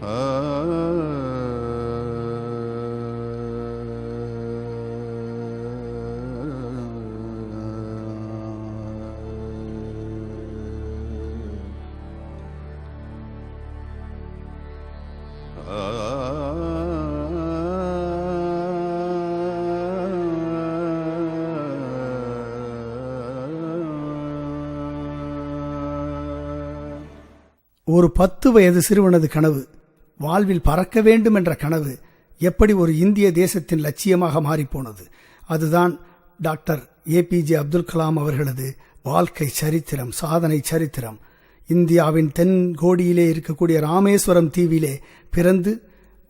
ஒரு பத்து வயது சிறுவனது கனவு. வாழ்வில் பறக்க வேண்டும் என்ற கனவு எப்படி ஒரு இந்திய தேசத்தின் லட்சியமாக மாறிப்போனது? அதுதான் டாக்டர் ஏபிஜே அப்துல் கலாம் அவர்களது வாழ்க்கை சரித்திரம் சாதனை சரித்திரம். இந்தியாவின் தென் கோடியிலே இருக்கக்கூடிய ராமேஸ்வரம் தீவிலே பிறந்து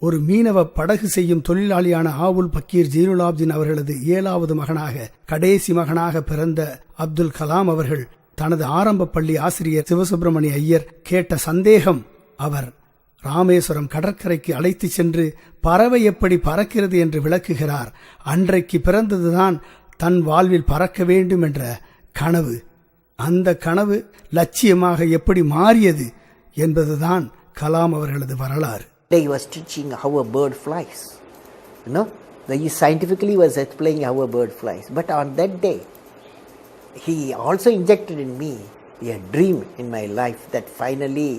ஒரு மீனவ படகு செய்யும் தொழிலாளியான ஆவுல் பக்கீர் ஜீனுலாப்தீன் அவர்களது ஏழாவது மகனாக கடைசி மகனாக பிறந்த அப்துல் கலாம் அவர்கள் தனது ஆரம்ப பள்ளி ஆசிரியர் சிவசுப்பிரமணிய ஐயர் கேட்ட சந்தேகம் அவர் ராமேஸ்வரம் கடற்கரைக்கு அழைத்து சென்று பறவை எப்படி பறக்கிறது என்று விளக்குகிறார் அன்றைக்கு பிறந்ததுதான் தன் வாழ்வில் பறக்க வேண்டும் என்ற கனவு அந்த கனவு லட்சியமாக எப்படி மாறியது என்பதுதான் கலாம் அவர்களது வரலாறு He was teaching how a bird flies. You know, he scientifically was explaining how a bird flies. But on that day, he also injected in me a dream in my life that finally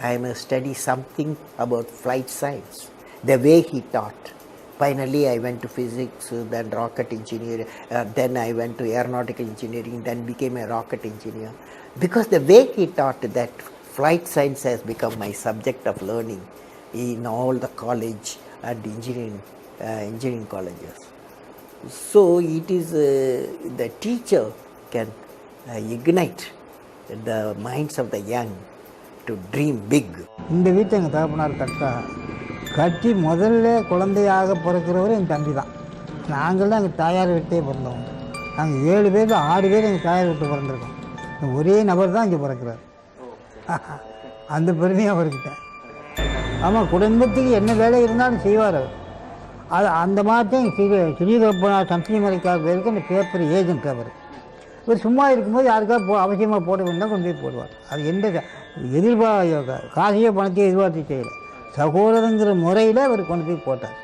I must study something about flight science. The way he taught. Finally, I went to physics, then rocket engineering, uh, then I went to aeronautical engineering, then became a rocket engineer. Because the way he taught that flight science has become my subject of learning in all the college and engineering, uh, engineering colleges. So it is uh, the teacher can uh, ignite the minds of the young to dream big இந்த வீட்டை எங்கள் தகப்பனார் கட்டா கட்டி முதல்ல குழந்தையாக பிறக்கிறவர் என் தம்பி தான். நாங்கள் தான் எங்கள் தாயார் வீட்டே பிறந்தோம். நாங்கள் ஏழு பேர் ஆறு பேர் எங்கள் தாயார் வீட்டு பிறந்திருக்கோம். ஒரே நபர் தான் இங்கே பிறக்கிறார். அந்த பெருமையும் அவர்கிட்ட. ஆமாம் குடும்பத்துக்கு என்ன வேலை இருந்தாலும் செய்வார் அவர். அது அந்த மாதிரி தான் ஸ்ரீ ஸ்ரீகப்பனார் மலைக்காக பேருக்கு அந்த பேப்பர் ஏஜென்ட் அவர். இவர் சும்மா இருக்கும்போது யாருக்காவது போ அவசியமாக போட வேண்டாம் கொண்டு போய் போடுவார். அது எந்த க- எதிர்பா காசையோ பணத்தையோ எதிர்பார்த்து செய்யலை. சகோதரங்கிற முறையில் அவர் கொண்டு போய் போட்டார்.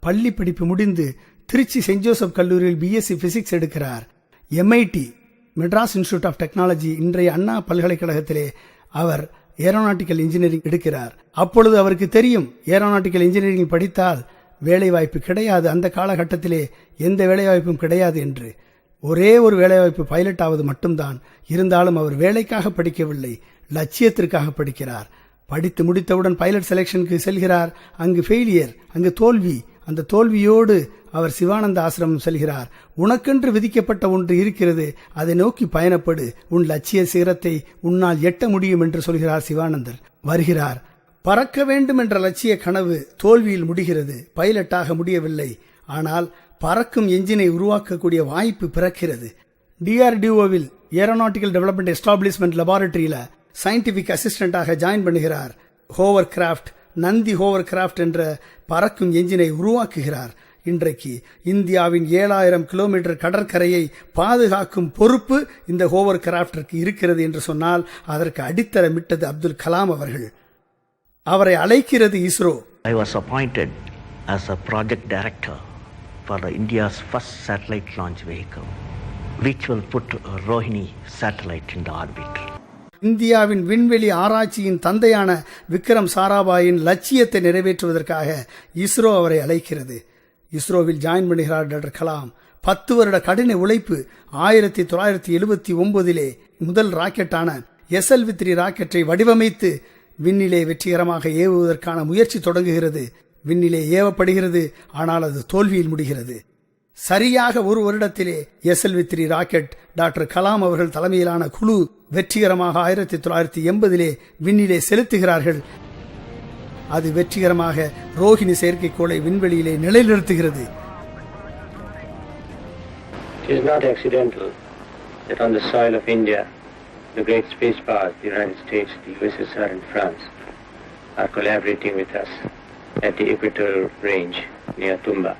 பள்ளி படிப்பு முடிந்து திருச்சி சென்ட் ஜோசப் கல்லூரியில் பிஎஸ்சி பிசிக்ஸ் எடுக்கிறார். MIT Madras institute of technology இன்றைய அண்ணா பல்கலைக்கழகத்திலே அவர் ஏரோநாட்டிக்கல் இன்ஜினியரிங் எடுக்கிறார். அப்பொழுது அவருக்கு தெரியும் ஏரோநாட்டிக்கல் இன்ஜினியரிங் படித்தால் வேலைவாய்ப்பு கிடையாது. அந்த காலகட்டத்திலே எந்த வேலைவாய்ப்பும் கிடையாது என்று. ஒரே ஒரு வேலைவாய்ப்பு பைலட் ஆவது மட்டும்தான். இருந்தாலும் அவர் வேலைக்காக படிக்கவில்லை. லட்சியத்திற்காக படிக்கிறார் படித்து முடித்தவுடன் பைலட் செலெக்ஷனுக்கு செல்கிறார். அங்கு ஃபெயிலியர் அங்கு தோல்வி அந்த தோல்வியோடு அவர் சிவானந்த ஆசிரமம் செல்கிறார். உனக்கென்று விதிக்கப்பட்ட ஒன்று இருக்கிறது. அதை நோக்கி பயணப்படு. உன் லட்சிய சிகரத்தை உன்னால் எட்ட முடியும் என்று சொல்கிறார் சிவானந்தர். வருகிறார். பறக்க வேண்டும் என்ற லட்சிய கனவு தோல்வியில் முடிகிறது. பைலட்டாக முடியவில்லை. ஆனால் பறக்கும் எஞ்சினை உருவாக்கக்கூடிய வாய்ப்பு பிறக்கிறது. டிஆர்டிஓவில் ஏரோநாட்டிக்கல் டெவலப்மெண்ட் எஸ்டாப்ளிஷ்மெண்ட் லெபார்டரியில் சயின்டிபிக் அசிஸ்டண்டாக ஜாயின் பண்ணுகிறார். Hovercraft Nandi hovercraft என்ற பறக்கும் எஞ்சினை உருவாக்குகிறார். இன்றைக்கு இந்தியாவின் ஏழாயிரம் கிலோமீட்டர் கடற்கரையை பாதுகாக்கும் பொறுப்பு இந்த ஹோவர் கிராஃப்டிற்கு இருக்கிறது என்று சொன்னால் அதற்கு அடித்தளமிட்டது அப்துல் கலாம் அவர்கள். அவரை அழைக்கிறது ISRO. I was appointed as a project director for the India's first satellite launch vehicle, which will put Rohini satellite in the orbit. இந்தியாவின் விண்வெளி ஆராய்ச்சியின் தந்தையான விக்ரம் சாராபாயின் லட்சியத்தை நிறைவேற்றுவதற்காக இஸ்ரோ அவரை அழைக்கிறது. இஸ்ரோவில் ஜாயின் பண்ணுகிறார் டாக்டர் கலாம். பத்து வருட கடின உழைப்பு ஆயிரத்தி தொள்ளாயிரத்தி எழுபத்தி ஒன்பதிலே முதல் ராக்கெட்டான எஸ்எல்வி த்ரீ ராக்கெட்டை வடிவமைத்து விண்ணிலே வெற்றிகரமாக ஏவுவதற்கான முயற்சி தொடங்குகிறது. விண்ணிலே ஏவப்படுகிறது ஆனால் அது தோல்வியில் முடிகிறது. சரியாக ஒரு வருடத்திலே SLV three rocket doctor Kalam அவர்கள் தலைமையிலான குழு வெற்றிகரமாக ஆயிரத்தி தொள்ளாயிரத்தி எண்பதிலே விண்ணிலே செலுத்துகிறார்கள் அது வெற்றிகரமாக ரோஹிணி செயற்கைக்கோளை விண்வெளியிலே நிலைநிறுத்துகிறது It is not accidental that on the soil of India, the great space powers, the United States, the USSR and France, are collaborating with us at the equatorial range near Tumba.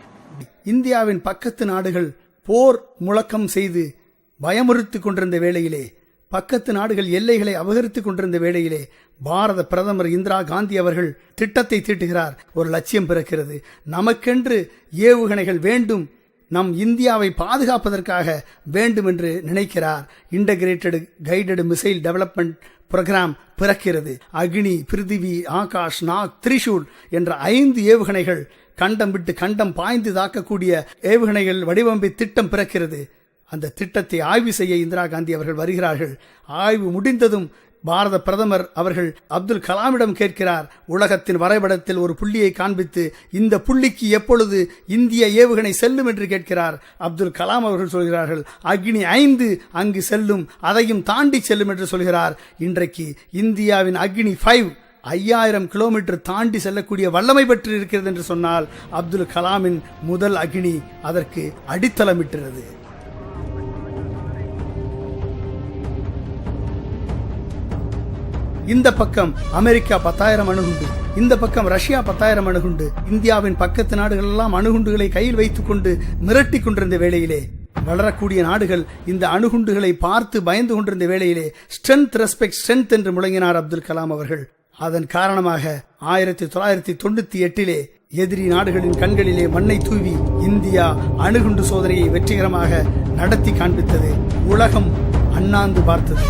இந்தியாவின் பக்கத்து நாடுகள் போர் முழக்கம் செய்து பயமுறுத்து கொண்டிருந்த வேளையிலே பக்கத்து நாடுகள் எல்லைகளை அபகரித்துக் கொண்டிருந்த வேளையிலே பாரத பிரதமர் இந்திரா காந்தி அவர்கள் திட்டத்தை தீட்டுகிறார். ஒரு லட்சியம் பிறக்கிறது. நமக்கென்று ஏவுகணைகள் வேண்டும். நம் இந்தியாவை பாதுகாப்பதற்காக வேண்டும் என்று நினைக்கிறார். Integrated guided missile development programme பிறக்கிறது. அக்னி பிருத்திவி ஆகாஷ் நாக் திரிஷூல் என்ற ஐந்து ஏவுகணைகள் கண்டம் விட்டு கண்டம் பாய்ந்து தாக்கக்கூடிய ஏவுகணைகள் வடிவமைப்பு திட்டம் பிறக்கிறது. அந்த திட்டத்தை ஆய்வு செய்ய இந்திரா காந்தி அவர்கள் வருகிறார்கள். ஆய்வு முடிந்ததும் பாரத பிரதமர் அவர்கள் அப்துல் கலாமிடம் கேட்கிறார். உலகத்தின் வரைபடத்தில் ஒரு புள்ளியை காண்பித்து இந்த புள்ளிக்கு எப்பொழுது இந்திய ஏவுகணை செல்லும் என்று கேட்கிறார். அப்துல் கலாம் அவர்கள் சொல்கிறார்கள் அக்னி ஐந்து அங்கு செல்லும் அதையும் தாண்டி செல்லும் என்று சொல்கிறார். இன்றைக்கு இந்தியாவின் அக்னி ஃபைவ் ஐயாயிரம் கிலோமீட்டர் தாண்டி செல்லக்கூடிய வல்லமை பெற்று இருக்கிறது என்று சொன்னால் அப்துல் கலாமின் முதல் அக்னி அதற்கு அடித்தளமிட்டுகிறது இந்த பக்கம் அமெரிக்கா பத்தாயிரம் அணுகுண்டு இந்த பக்கம் ரஷ்யா பத்தாயிரம் அணுகுண்டு இந்தியாவின் பக்கத்து நாடுகள் எல்லாம் அணுகுண்டுகளை கையில் வைத்துக் கொண்டு மிரட்டி கொண்டிருந்த வேளையிலே வளரக்கூடிய நாடுகள் இந்த அணுகுண்டுகளை பார்த்து பயந்து கொண்டிருந்த வேளையிலே ஸ்ட்ரென்த் ரெஸ்பெக்ட் ஸ்ட்ரென்த் என்று முழங்கினார் அப்துல் கலாம் அவர்கள். அதன் காரணமாக ஆயிரத்தி தொள்ளாயிரத்தி தொண்ணூத்தி எட்டிலே எதிரி நாடுகளின் கண்களிலே மண்ணை தூவி இந்தியா அணுகுண்டு சோதனையை வெற்றிகரமாக நடத்தி காண்பித்தது உலகம் அண்ணாந்து பார்த்தது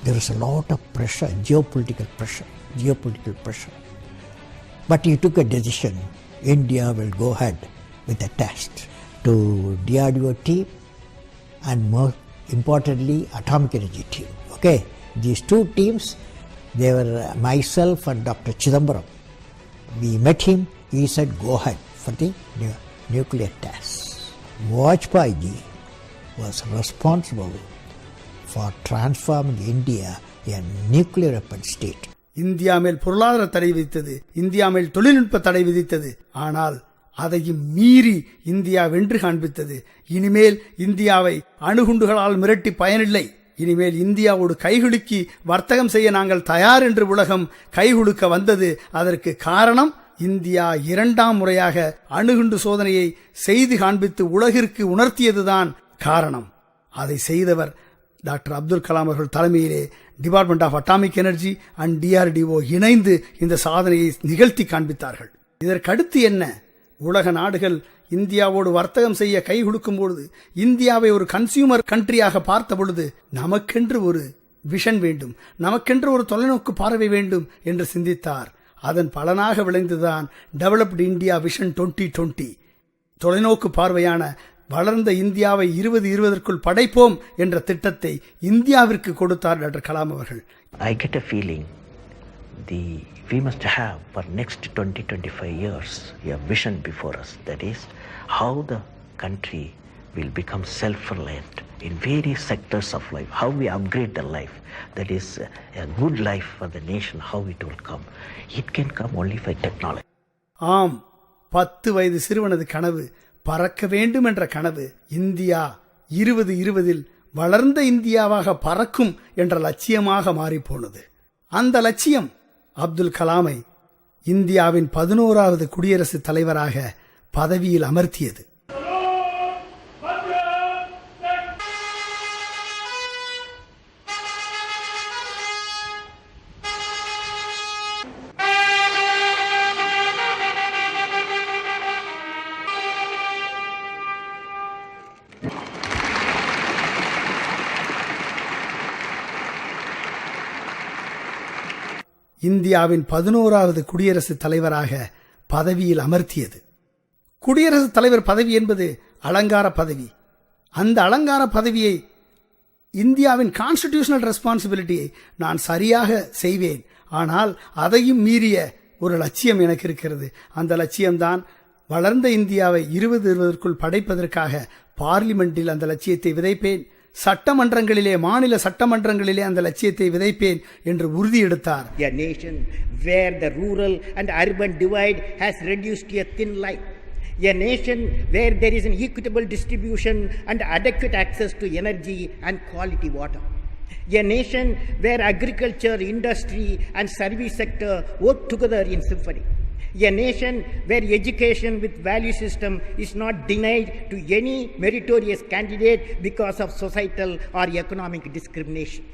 There is a lot of pressure, geopolitical pressure, geopolitical pressure. But he took a decision. India will go ahead with a test to DRDO team and more importantly, atomic energy team. Okay, these two teams, they were uh, myself and Dr. Chidambaram. We met him. He said, "Go ahead for the nu- nuclear test." Vajpayee was responsible for transforming India a nuclear weapon state. India மேல் பொருளாதார தடை விதித்தது India மேல் தொழில்நுட்ப தடை விதித்தது. ஆனால் அதையும் மீறி இந்தியா வென்று காண்பித்தது. இனிமேல் இந்தியாவை அணுகுண்டுகளால் மிரட்டி பயனில்லை. இனிமேல் இந்தியாவோடு கைகுலுக்கி வர்த்தகம் செய்ய நாங்கள் தயார் என்று உலகம் கைகுலுக்க வந்தது. அதற்கு காரணம் இந்தியா இரண்டாம் முறையாக அணுகுண்டு சோதனையை செய்து காண்பித்து உலகிற்கு உணர்த்தியதுதான் காரணம். அதை செய்தவர் டாக்டர் அப்துல் கலாம் அவர்கள் தலைமையிலே department of atomic energy and DRDO இணைந்து இந்த சாதனையை நிகழ்த்தி காண்பித்தார்கள். இதற்கடுத்து என்ன? உலக நாடுகள் இந்தியாவோடு வர்த்தகம் செய்ய கை கொடுக்கும் பொழுது இந்தியாவை ஒரு கன்சியூமர் கண்ட்ரியாக பார்த்த பொழுது நமக்கென்று ஒரு விஷன் வேண்டும் நமக்கென்று ஒரு தொலைநோக்கு பார்வை வேண்டும் என்று சிந்தித்தார். அதன் பலனாக விளைந்துதான் developed India vision twenty twenty தொலைநோக்கு பார்வையான வளர்ந்த இந்தியாவை இருபது இருபதற்குள் படைப்போம் என்ற திட்டத்தை இந்தியாவிற்கு கொடுத்தார் டாக்டர் கலாம் அவர்கள் I get a feeling the we must have for next 20 25 years a vision before us that is how the country will become self-reliant in various sectors of life how we upgrade the life that is a, a good life for the nation how it will come it can come only by technology ஆம் பத்து வயது சிறுவனது கனவு பறக்க வேண்டும் என்ற கனவு India இருபது இருபதில் வளர்ந்த இந்தியாவாக பறக்கும் என்ற லட்சியமாக மாறிப்போனது. அந்த லட்சியம் அப்துல் கலாமை இந்தியாவின் பதினோராவது குடியரசுத் தலைவராக பதவியில் அமர்த்தியது. இந்தியாவின் பதினோராவது குடியரசுத் தலைவராக பதவியில் அமர்த்தியது. குடியரசுத் தலைவர் பதவி என்பது அலங்கார பதவி. அந்த அலங்கார பதவியை இந்தியாவின் கான்ஸ்டிடியூஷனல் ரெஸ்பான்சிபிலிட்டியை நான் சரியாக செய்வேன். ஆனால் அதையும் மீறிய ஒரு லட்சியம் எனக்கு இருக்கிறது. அந்த லட்சியம்தான் வளர்ந்த இந்தியாவை இருபது இருபதற்குள் படைப்பதற்காக பார்லிமெண்டில் அந்த லட்சியத்தை விதைப்பேன். சட்டமன்றங்களிலே மாநில சட்டமன்றங்களிலே அந்த லட்சியத்தை விதைப்பேன் என்று உறுதியெடுத்தார் a nation where the rural and urban divide has reduced to a thin line, a nation where there is an equitable distribution and adequate access to energy and quality water, A nation where agriculture, industry, and service sector work together in symphony. A nation where education with value system is not denied to any meritorious candidate because of societal or economic discrimination.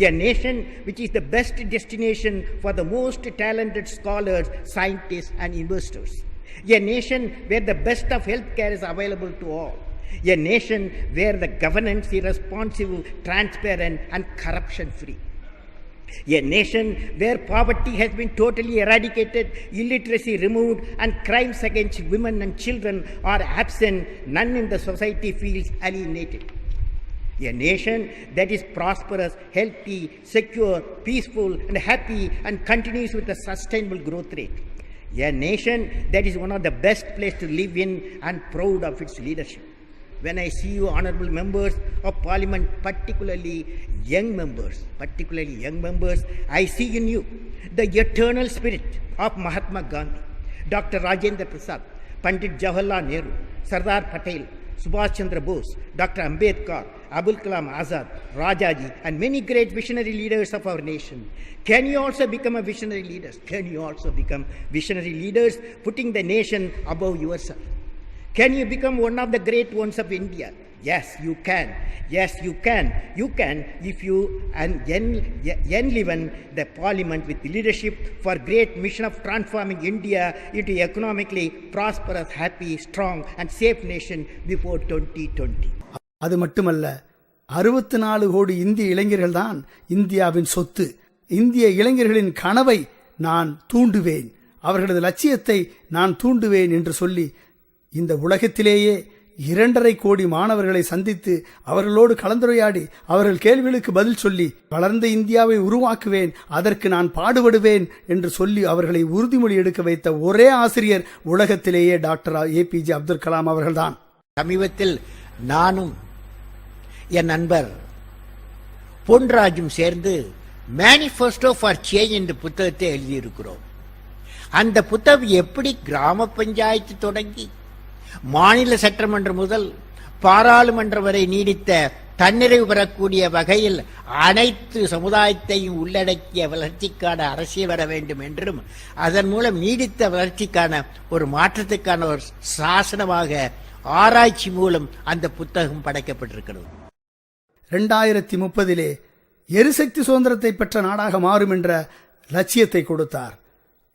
A nation which is the best destination for the most talented scholars, scientists, and investors. A nation where the best of healthcare is available to all. A nation where the governance is responsible, transparent, and corruption free. A nation where poverty has been totally eradicated, illiteracy removed, and crimes against women and children are absent, none in the society feels alienated. A nation that is prosperous, healthy, secure, peaceful, and happy and continues with a sustainable growth rate. A nation that is one of the best places to live in and proud of its leadership. When I see you, honorable members of parliament, particularly young members, particularly young members, I see in you the eternal spirit of Mahatma Gandhi, Dr. Rajendra Prasad, Pandit Jawaharlal Nehru, Sardar Patel, Subhash Chandra Bose, Dr. Ambedkar, Abul Kalam Azad, Rajaji, and many great visionary leaders of our nation. Can you also become a visionary leader? Can you also become visionary leaders, putting the nation above yourself? Can you become one of the great ones of India? Yes, you can. Yes, you can. You can if you and en- enliven the parliament with leadership for great mission of transforming India into economically prosperous, happy, strong, and safe nation before 2020. அது மட்டுமல்ல அறுபத்தி நாலு கோடி இந்திய இளைஞர்கள் தான் இந்தியாவின் சொத்து இந்திய இளைஞர்களின் கனவை நான் தூண்டுவேன் அவர்களது லட்சியத்தை நான் தூண்டுவேன் என்று சொல்லி இந்த உலகத்திலேயே இரண்டரை கோடி மாணவர்களை சந்தித்து அவர்களோடு கலந்துரையாடி அவர்கள் கேள்விகளுக்கு பதில் சொல்லி வளர்ந்த இந்தியாவை உருவாக்குவேன் அதற்கு நான் பாடுபடுவேன் என்று சொல்லி அவர்களை உறுதிமொழி எடுக்க வைத்த ஒரே ஆசிரியர் உலகத்திலேயே டாக்டர் ஏபிஜே அப்துல் கலாம் அவர்கள்தான். சமீபத்தில் நானும் என் நண்பர் பொன்ராஜும் சேர்ந்து மேனிஃபெஸ்டோ ஃபார் சேஞ்ச் என்ற புத்தகத்தை எழுதியிருக்கிறோம். அந்த புத்தகம் எப்படி கிராம பஞ்சாயத்து தொடங்கி மாநில சட்டமன்றம் முதல் பாராளுமன்றம் வரை நீடித்த தன்னிறைவு பெறக்கூடிய வகையில் அனைத்து சமுதாயத்தையும் உள்ளடக்கிய வளர்ச்சிக்கான அரசியல் வர வேண்டும் என்றும் அதன் மூலம் நீடித்த வளர்ச்சிக்கான ஒரு மாற்றத்துக்கான ஒரு சாசனமாக ஆராய்ச்சி மூலம் அந்த புத்தகம் படைக்கப்பட்டிருக்கிறது. ரெண்டாயிரத்தி முப்பதிலே எரிசக்தி சுதந்திரத்தை பெற்ற நாடாக மாறும் என்ற லட்சியத்தை கொடுத்தார்.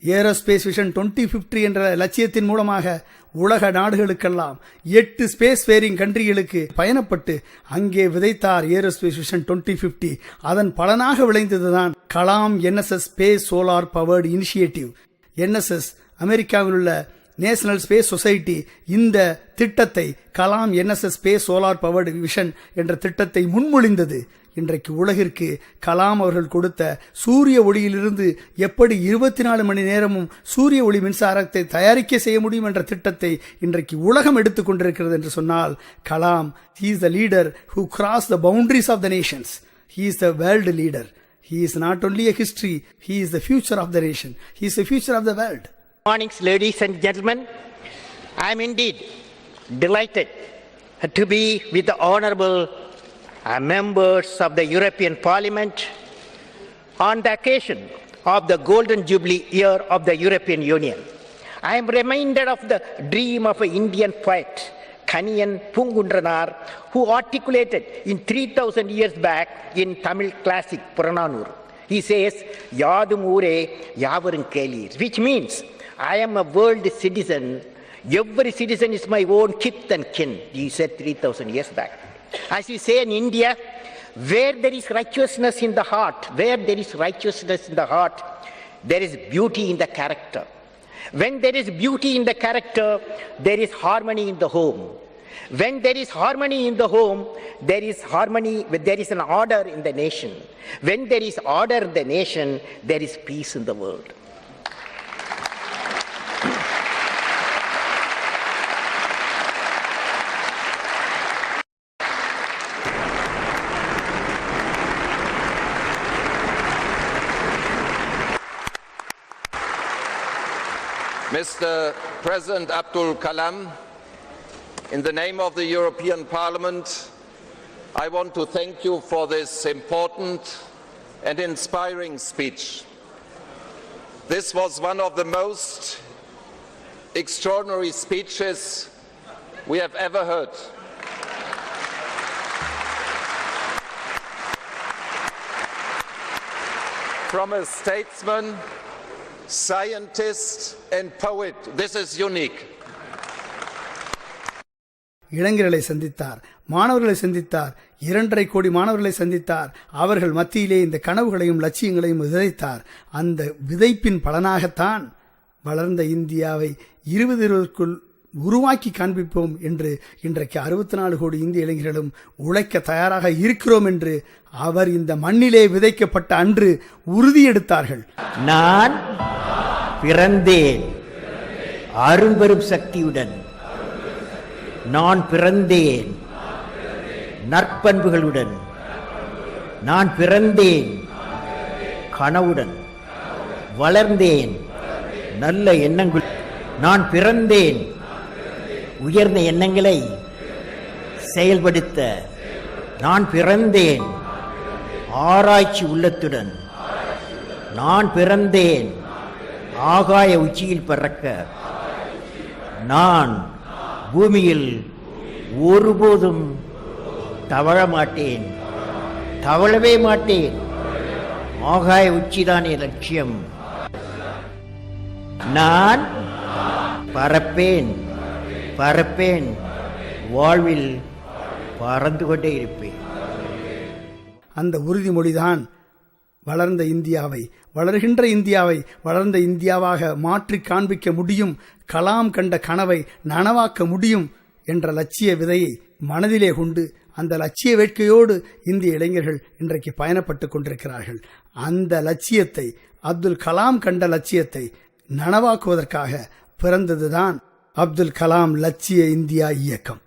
ஏரோஸ்பேஸ் விஷன் 2050 என்ற லட்சியத்தின் மூலமாக உலக நாடுகளுக்கெல்லாம் எட்டு ஸ்பேஸ் ஃபேரிங் கண்ட்ரிகளுக்கு பயணப்பட்டு அங்கே விதைத்தார் ஏரோஸ்பேஸ் விஷன் 2050 அதன் பலனாக விளைந்ததுதான் Kalam NSS space solar powered initiative. NSS அமெரிக்காவில் உள்ள நேஷனல் ஸ்பேஸ் சொசைட்டி இந்த திட்டத்தை Kalam NSS space solar powered vision என்ற திட்டத்தை முன்மொழிந்தது. இன்றைக்கு உலகிற்கு கலாம் அவர்கள் கொடுத்த சூரிய ஒளியிலிருந்து எப்படி இருபத்தி நாலு மணி நேரமும் சூரிய ஒளி மின்சாரத்தை தயாரிக்க செய்ய முடியும் என்ற திட்டத்தை இன்றைக்கு உலகம் எடுத்துக்கொண்டிருக்கிறது என்று சொன்னால் Kalam he is the leader who cross the boundaries of the nations he is the world leader he is not only a history he is the future of the nation he is the future of the world mornings ladies and ஜென்மன் I am indeed delighted to be with the Honorable members of the European Parliament on the occasion of the Golden Jubilee year of the European Union. I am reminded of the dream of an Indian poet, Kaniyan Pungundranar, who articulated in 3000 years back in Tamil classic Purananur. He says, Yadum ure yavarum kelir, which means I am a world citizen. Every citizen is my own kith and kin. He said 3000 years back. As we say in India, where there is righteousness in the heart, where there is righteousness in the heart, there is beauty in the character. When there is beauty in the character, there is harmony in the home. When there is harmony in the home, there is harmony, there is an order in the nation. When there is order in the nation, there is peace in the world. Mr. President Abdul Kalam, in the name of the European Parliament, I want to thank you for this important and inspiring speech. This was one of the most extraordinary speeches we have ever heard. From a statesman, scientist, and poet. This is unique. இளைஞர்களை சந்தித்தார் மாணவர்களை சந்தித்தார் இரண்டரை கோடி மாணவர்களை சந்தித்தார் அவர்கள் மத்தியிலே இந்த கனவுகளையும் லட்சியங்களையும் விதைத்தார் அந்த விதைப்பின் பலனாகத்தான் வளர்ந்த இந்தியாவை இருபது இருபதுக்குள் உருவாக்கி காண்பிப்போம் என்று இன்றைக்கு அறுபத்தி நாலு கோடி இந்திய இளைஞர்களும் உழைக்க தயாராக இருக்கிறோம் என்று அவர் இந்த மண்ணிலே விதைக்கப்பட்ட அன்று உறுதியெடுத்தார்கள். நான் பிறந்தேன் அரும்பெரும் சக்தியுடன். நான் பிறந்தேன் நற்பண்புகளுடன். நான் பிறந்தேன் கனவுடன். வளர்ந்தேன் நல்ல எண்ணங்கள். நான் பிறந்தேன் உயர்ந்த எண்ணங்களை செயல்படுத்த நான் பிறந்தேன். ஆராய்ச்சி உள்ளத்துடன் நான் பிறந்தேன். ஆகாய உச்சியில் பறக்க நான் பூமியில் ஒருபோதும் தவழ மாட்டேன். தவழவே மாட்டேன். ஆகாய உச்சிதான் என் லட்சியம். நான் பறப்பேன். பறப்பேன் வாழ்வில் பறந்து கொண்டே இருப்பேன். அந்த உறுதிமொழிதான் வளர்ந்த இந்தியாவை வளர்கின்ற இந்தியாவை வளர்ந்த இந்தியாவாக மாற்றி காண்பிக்க முடியும் கலாம் கண்ட கனவை நனவாக்க முடியும் என்ற லட்சிய விதையை மனதிலே கொண்டு அந்த லட்சிய வேட்கையோடு இந்திய இளைஞர்கள் இன்றைக்கு பயணப்பட்டுக் கொண்டிருக்கிறார்கள். அந்த லட்சியத்தை அப்துல் கலாம் கண்ட லட்சியத்தை நனவாக்குவதற்காக பிறந்ததுதான் அப்துல் கலாம் லட்சிய இந்தியா இயக்கம்